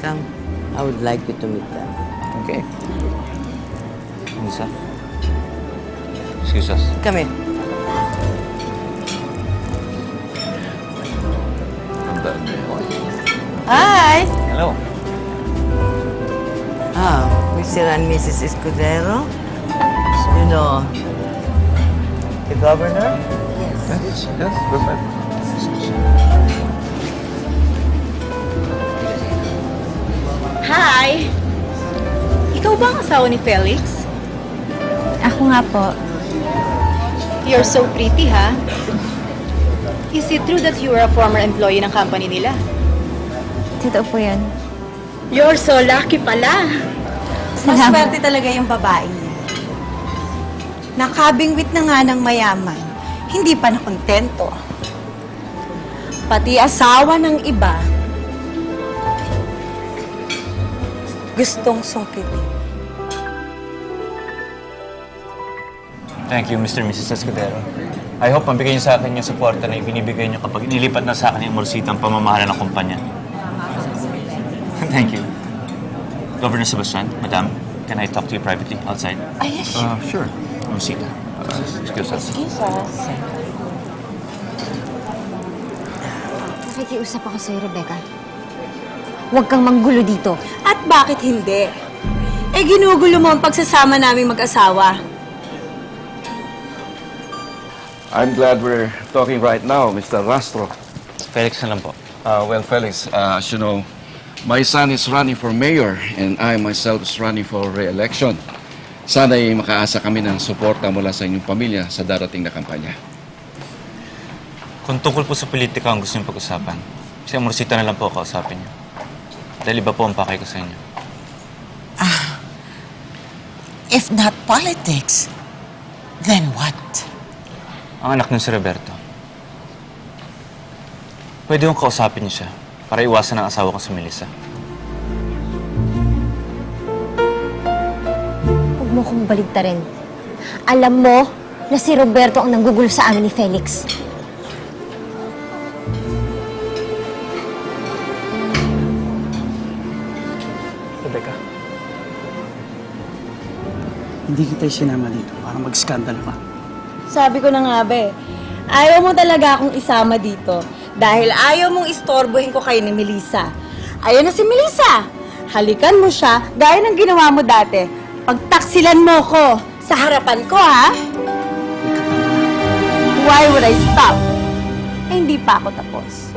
Come. I would like you to meet them. Okay. Lisa? Excuse us. Come in. Hi! Hello. Ah, Mr. and Mrs. Escudero. You know, the governor? Yes, yes, perfect. Ikaw ba ang asawa ni Felix? Ako nga po. You're so pretty, ha? Is it true that you were a former employee ng company nila? Totoo po yan. You're so lucky pala. Salamat. Maswerte talaga yung babae niya. Nakabingwit na nga ng mayaman, hindi pa nakontento. Pati asawa ng iba, gustong sungkitin. Thank you, Mr. and Mrs. Escudero. I hope mabigay niyo sa akin yung suporta na ibinibigay niyo kapag inilipat na sa akin yung Morsita ang pamamahala ng kumpanya. Thank you. Governor Sebastian, Madam, can I talk to you privately outside? Ay, yes, Uh, sure. Morsita. Uh, excuse us. Nakikiusap ako sa'yo, Rebecca. Huwag kang manggulo dito. At bakit hindi? Eh, ginugulo mo ang pagsasama naming mag-asawa. I'm glad we're talking right now, Mr. Rastro. Felix na lang po. Uh, well, Felix, uh, as you know, my son is running for mayor and I myself is running for re-election. Sana'y makaasa kami ng suporta mula sa inyong pamilya sa darating na kampanya. Kung tungkol po sa politika ang gusto niyong pag-usapan, si Morsita na lang po kausapin niyo. Dahil iba po ang pakay ko sa inyo. If not politics, then what? Ang anak niyo si Roberto. Pwede kong kausapin niyo siya para iwasan ang asawa ko si Melissa. Huwag mo kong baligtarin. Alam mo na si Roberto ang nanggugulo sa amin ni Felix. Rebecca. Hindi kita sinama dito para mag-scandal pa. Sabi ko na nga be, ayaw mo talaga akong isama dito dahil ayaw mong istorbohin ko kayo ni Melissa. Ayun na si Melissa. Halikan mo siya gaya ng ginawa mo dati. Pagtaksilan mo ko sa harapan ko, ha? Why would I stop? Eh, hindi pa ako tapos.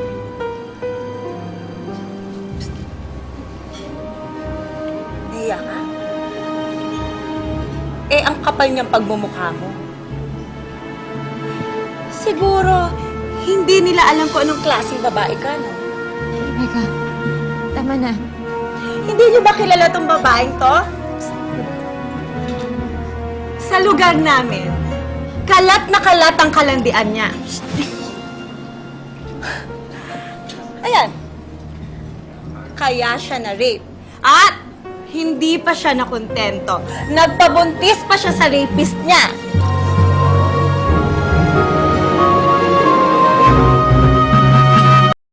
Iya ka? Eh, ang kapal niyang pagmumukha mo. Siguro, hindi nila alam kung anong klaseng babae ka, no? Rebecca, tama na. Hindi niyo ba kilala tong babaeng to? Sa lugar namin, kalat na kalat ang kalandian niya. Ayan. Kaya siya na-rape. At hindi pa siya nakontento. Nagpabuntis pa siya sa rapist niya.